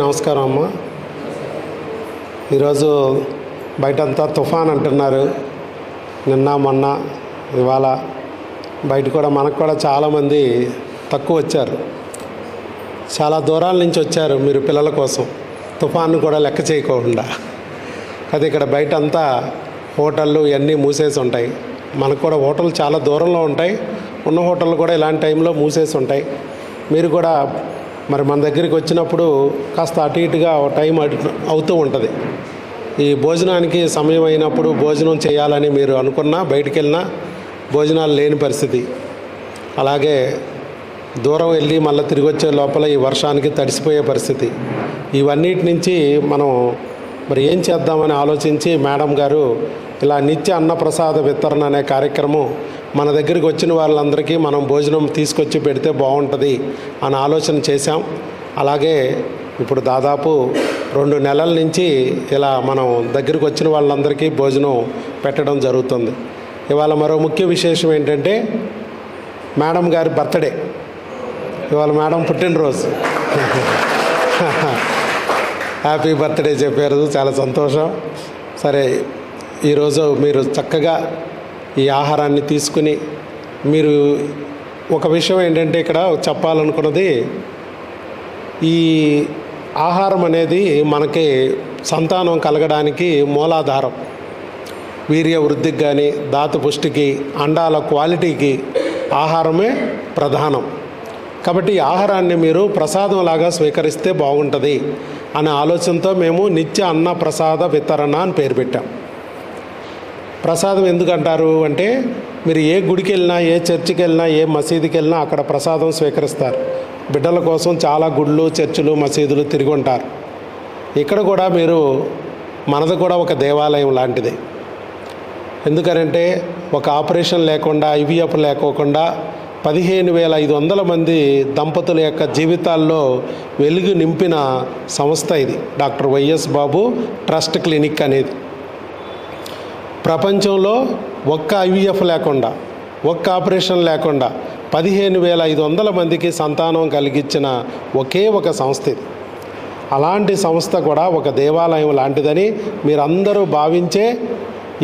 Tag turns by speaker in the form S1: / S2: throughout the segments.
S1: నమస్కారం అమ్మ. ఈరోజు బయటంతా తుఫాన్ అంటున్నారు. నిన్న మొన్న ఇవాళ బయట కూడా మనకు కూడా చాలామంది తక్కువ వచ్చారు. చాలా దూరాల నుంచి వచ్చారు మీరు పిల్లల కోసం. తుఫాన్ను కూడా లెక్క చేయకోకుండా అది ఇక్కడ బయట అంతా హోటళ్ళు ఇవన్నీ మూసేసి ఉంటాయి. మనకు కూడా హోటల్ చాలా దూరంలో ఉంటాయి. ఉన్న హోటళ్ళు కూడా ఇలాంటి టైంలో మూసేసి ఉంటాయి. మీరు కూడా మరి మన దగ్గరికి వచ్చినప్పుడు కాస్త అటు ఇటుగా టైం అవుతూ ఉంటుంది. ఈ భోజనానికి సమయం అయినప్పుడు భోజనం చేయాలని మీరు అనుకున్నా బయటికి వెళ్ళినా భోజనాలు లేని పరిస్థితి. అలాగే దూరం వెళ్ళి మళ్ళీ తిరిగి వచ్చే లోపల ఈ వర్షానికి తడిసిపోయే పరిస్థితి. ఇవన్నిటి నుంచి మనం మరి ఏం చేద్దామని ఆలోచించి మేడం గారు ఇలా నిత్య అన్నప్రసాద వితరణ అనే కార్యక్రమం మన దగ్గరికి వచ్చిన వాళ్ళందరికీ మనం భోజనం తీసుకొచ్చి పెడితే బాగుంటుంది అని ఆలోచన చేశాం. అలాగే ఇప్పుడు దాదాపు రెండు నెలల నుంచి ఇలా మనం దగ్గరికి వచ్చిన వాళ్ళందరికీ భోజనం పెట్టడం జరుగుతుంది. ఇవాళ మరో ముఖ్య విశేషం ఏంటంటే మేడం గారి బర్త్డే. ఇవాళ మేడం పుట్టినరోజు. హ్యాపీ బర్త్డే చెప్పారు. చాలా సంతోషం. సరే ఈరోజు మీరు చక్కగా ఈ ఆహారాన్ని తీసుకుని మీరు ఒక విషయం ఏంటంటే ఇక్కడ చెప్పాలనుకున్నది ఈ ఆహారం అనేది మనకి సంతానం కలగడానికి మూలాధారం. వీర్య వృద్ధికి కానీ దాత పుష్టికి అండాల క్వాలిటీకి ఆహారమే ప్రధానం. కాబట్టి ఈ ఆహారాన్ని మీరు ప్రసాదంలాగా స్వీకరిస్తే బాగుంటుంది అనే ఆలోచనతో మేము నిత్య అన్న ప్రసాద వితరణ అని పేరు పెట్టాం. ప్రసాదం ఎందుకు అంటారు అంటే మీరు ఏ గుడికి వెళ్ళినా ఏ చర్చికి వెళ్ళినా ఏ మసీదుకి వెళ్ళినా అక్కడ ప్రసాదం స్వీకరిస్తారు. బిడ్డల కోసం చాలా గుళ్ళు చర్చిలు మసీదులు తిరిగి ఉంటారు. ఇక్కడ కూడా మీరు మనది కూడా ఒక దేవాలయం లాంటిది. ఎందుకనంటే ఒక ఆపరేషన్ లేకుండా ఐవీఎఫ్ లేకోకుండా పదిహేను వేల ఐదు వందల మంది దంపతుల యొక్క జీవితాల్లో వెలుగు నింపిన సంస్థ ఇది. Doctor YS Babu trust clinic అనేది. ప్రపంచంలో ఒక్క ఐవీఎఫ్ లేకుండా ఒక్క ఆపరేషన్ లేకుండా పదిహేను వేల ఐదు వందల మందికి సంతానం కలిగించిన ఒకే ఒక సంస్థ ఇది. అలాంటి సంస్థ కూడా ఒక దేవాలయం లాంటిదని మీరందరూ భావించే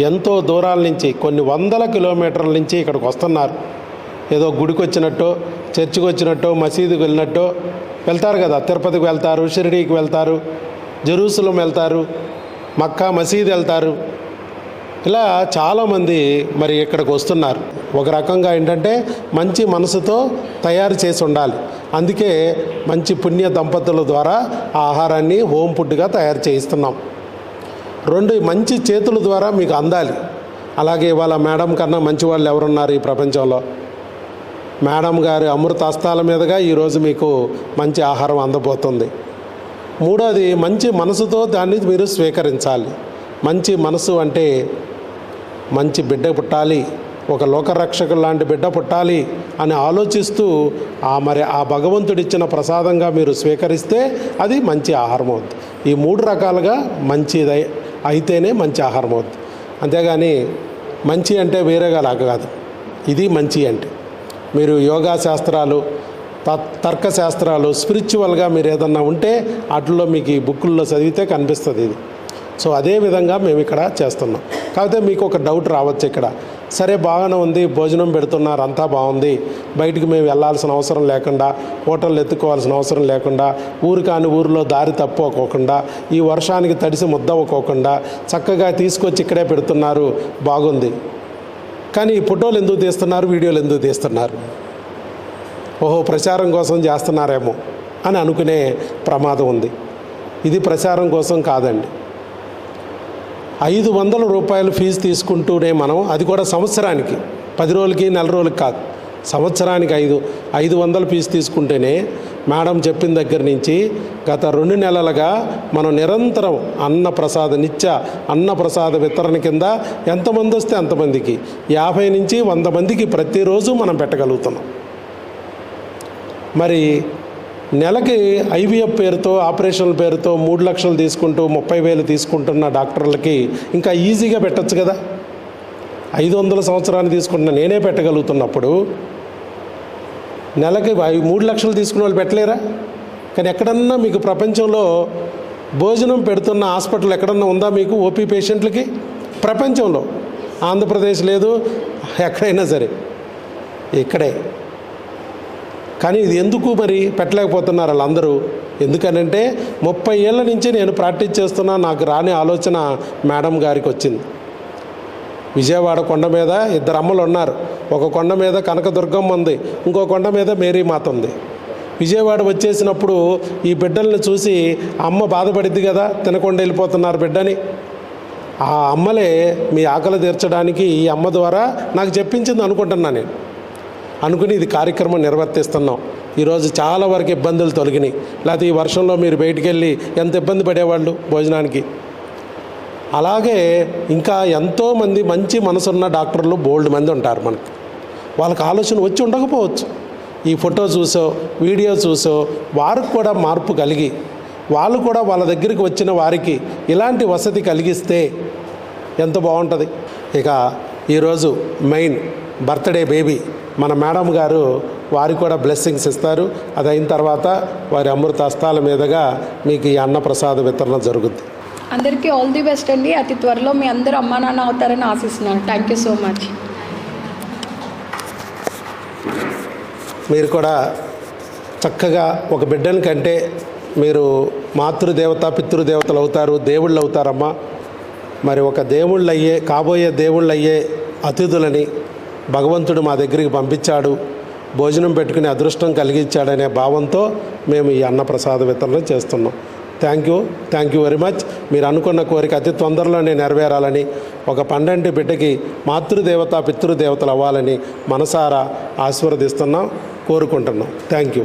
S1: ఎంతో దూరాల నుంచి కొన్ని వందల కిలోమీటర్ల నుంచి ఇక్కడికి వస్తున్నారు. ఏదో గుడికి వచ్చినట్టు చర్చికి వచ్చినట్టు మసీదుకి వెళ్ళినట్టు వెళ్తారు కదా. తిరుపతికి వెళ్తారు షిరిడీకి వెళ్తారు జెరూసలం వెళ్తారు మక్కా మసీద్ వెళ్తారు ఇలా చాలామంది మరి ఇక్కడికి వస్తున్నారు. ఒక రకంగా ఏంటంటే మంచి మనసుతో తయారు చేసి ఉండాలి. అందుకే మంచి పుణ్య దంపతుల ద్వారా ఆ ఆహారాన్ని హోమ్ ఫుడ్గా తయారు చేయిస్తున్నాం. రెండు మంచి చేతుల ద్వారా మీకు అందాలి. అలాగే ఇవాళ మేడం కన్నా మంచి వాళ్ళు ఎవరున్నారు ఈ ప్రపంచంలో? మేడం గారి అమృతాస్తాల మీదుగా ఈరోజు మీకు మంచి ఆహారం అందబోతుంది. మూడోది మంచి మనసుతో దాన్ని మీరు స్వీకరించాలి. మంచి మనసు అంటే మంచి బిడ్డ పుట్టాలి ఒక లోకరక్షకు లాంటి బిడ్డ పుట్టాలి అని ఆలోచిస్తూ ఆ మరి ఆ భగవంతుడిచ్చిన ప్రసాదంగా మీరు స్వీకరిస్తే అది మంచి ఆహారం అవుద్ది ఈ మూడు రకాలుగా మంచిదై అయితేనే మంచి ఆహారం అవుద్ది అంతేగాని మంచి అంటే వేరేగా లాగా కాదు. ఇది మంచి అంటే. మీరు యోగా శాస్త్రాలు త- తర్క శాస్త్రాలు స్పిరిచువల్గా మీరు ఏదన్నా ఉంటే వాటిల్లో మీకు ఈ బుక్కుల్లో చదివితే కనిపిస్తుంది ఇది. సో అదే విధంగా మేము ఇక్కడ చేస్తున్నాం. కాకపోతే మీకు ఒక డౌట్ రావచ్చు ఇక్కడ. సరే బాగానే ఉంది భోజనం పెడుతున్నారు అంతా బాగుంది. బయటికి మేము వెళ్ళాల్సిన అవసరం లేకుండా హోటల్ ఎత్తుకోవాల్సిన అవసరం లేకుండా ఊరు కాని ఊరిలో దారి తప్పుకోకుండా ఈ వర్షానికి తడిసి ముద్దవ్వకోకుండా చక్కగా తీసుకొచ్చి ఇక్కడే పెడుతున్నారు బాగుంది. కానీ ఈ ఫోటోలు ఎందుకు తీస్తున్నారు వీడియోలు ఎందుకు తీస్తున్నారు? ఓహో ప్రచారం కోసం చేస్తున్నారేమో అని అనుకునే ప్రమాదం ఉంది. ఇది ప్రచారం కోసం కాదండి. ఐదు వందల రూపాయలు ఫీజు తీసుకుంటూనే మనం అది కూడా సంవత్సరానికి. పది రోజులకి నెల రోజులకి కాదు. సంవత్సరానికి ఐదు ఐదు వందల ఫీజు తీసుకుంటేనే మేడం చెప్పిన దగ్గర నుంచి గత రెండు నెలలుగా మనం నిరంతరం అన్న ప్రసాద నిత్య అన్న ప్రసాద వితరణ కింద ఎంతమంది వస్తే అంతమందికి యాభై నుంచి వంద మందికి ప్రతిరోజు మనం పెట్టగలుగుతున్నాం. మరి నెలకి ఐవీఎఫ్ పేరుతో ఆపరేషన్ల పేరుతో మూడు లక్షలు తీసుకుంటూ ముప్పై వేలు తీసుకుంటున్న డాక్టర్లకి ఇంకా ఈజీగా పెట్టచ్చు కదా? ఐదు వందల సంవత్సరాన్ని తీసుకుంటున్న నేనే పెట్టగలుగుతున్నప్పుడు నెలకి మూడు లక్షలు తీసుకున్న వాళ్ళు పెట్టలేరా? కానీ ఎక్కడన్నా మీకు ప్రపంచంలో భోజనం పెడుతున్న హాస్పిటల్ ఎక్కడన్నా ఉందా మీకు ఓపీ పేషెంట్లకి? ప్రపంచంలో. ఆంధ్రప్రదేశ్ లేదు ఎక్కడైనా సరే. ఇక్కడే. కానీ ఇది ఎందుకు మరి పెట్టలేకపోతున్నారు వాళ్ళందరూ? ఎందుకనంటే ముప్పై ఏళ్ళ నుంచి నేను ప్రాక్టీస్ చేస్తున్నా నాకు రాని ఆలోచన మేడం గారికి వచ్చింది. విజయవాడ కొండ మీద ఇద్దరు అమ్మలు ఉన్నారు. ఒక కొండ మీద కనకదుర్గమ్మ ఉంది ఇంకో కొండ మీద మేరీమాత ఉంది. విజయవాడ వచ్చేసినప్పుడు ఈ బిడ్డల్ని చూసి అమ్మ బాధపడిద్ది కదా తినకుండా వెళ్ళిపోతున్నారు బిడ్డని. ఆ అమ్మలే మీ ఆకలి తీర్చడానికి ఈ అమ్మ ద్వారా నాకు చెప్పించింది అనుకుంటున్నాను నేను. అనుకుని ఇది కార్యక్రమం నిర్వర్తిస్తున్నాం. ఈరోజు చాలా వరకు ఇబ్బందులు తొలగినాయి. లేకపోతే ఈ వర్షంలో మీరు బయటికి వెళ్ళి ఎంత ఇబ్బంది పడేవాళ్ళు భోజనానికి? అలాగే ఇంకా ఎంతోమంది మంచి మనసున్న డాక్టర్లు బోల్డ్ మంది ఉంటారు మనకి. వాళ్ళకి ఆలోచన వచ్చి ఉండకపోవచ్చు. ఈ ఫోటో చూసో వీడియో చూసో వారికి కూడా మార్పు కలిగి వాళ్ళు కూడా వాళ్ళ దగ్గరికి వచ్చిన వారికి ఇలాంటి వసతి కలిగిస్తే ఎంత బాగుంటుంది? ఇక ఈరోజు మెయిన్ బర్త్డే బేబీ మన మేడం గారు వారికి కూడా బ్లెస్సింగ్స్ ఇస్తారు. అది అయిన తర్వాత వారి అమృత హస్తాల మీదుగా మీకు ఈ అన్నప్రసాద వితరణ జరుగుద్ది.
S2: అందరికీ ఆల్ ది బెస్ట్ అండి. అతి త్వరలో మీ అందరూ అమ్మా నాన్న అవుతారని ఆశిస్తున్నాను. థ్యాంక్ యూ సో మచ్
S1: మీరు కూడా చక్కగా ఒక బిడ్డని కంటే మీరు మాతృదేవత పితృదేవతలు అవుతారు దేవుళ్ళు అవుతారమ్మా. మరి ఒక దేవుళ్ళు అయ్యే కాబోయే దేవుళ్ళు అయ్యే అతిథులని భగవంతుడు మా దగ్గరికి పంపించాడు. భోజనం పెట్టుకునే అదృష్టం కలిగించాడనే భావంతో మేము ఈ అన్నప్రసాద వితరణ చేస్తున్నాం. Thank you thank you very much మీరు అనుకున్న కోరిక అతి తొందరలోనే నెరవేరాలని ఒక పండంటి బిడ్డకి మాతృదేవత పితృదేవతలు అవ్వాలని మనసారా ఆశీర్వదిస్తున్నాం కోరుకుంటున్నాం. Thank you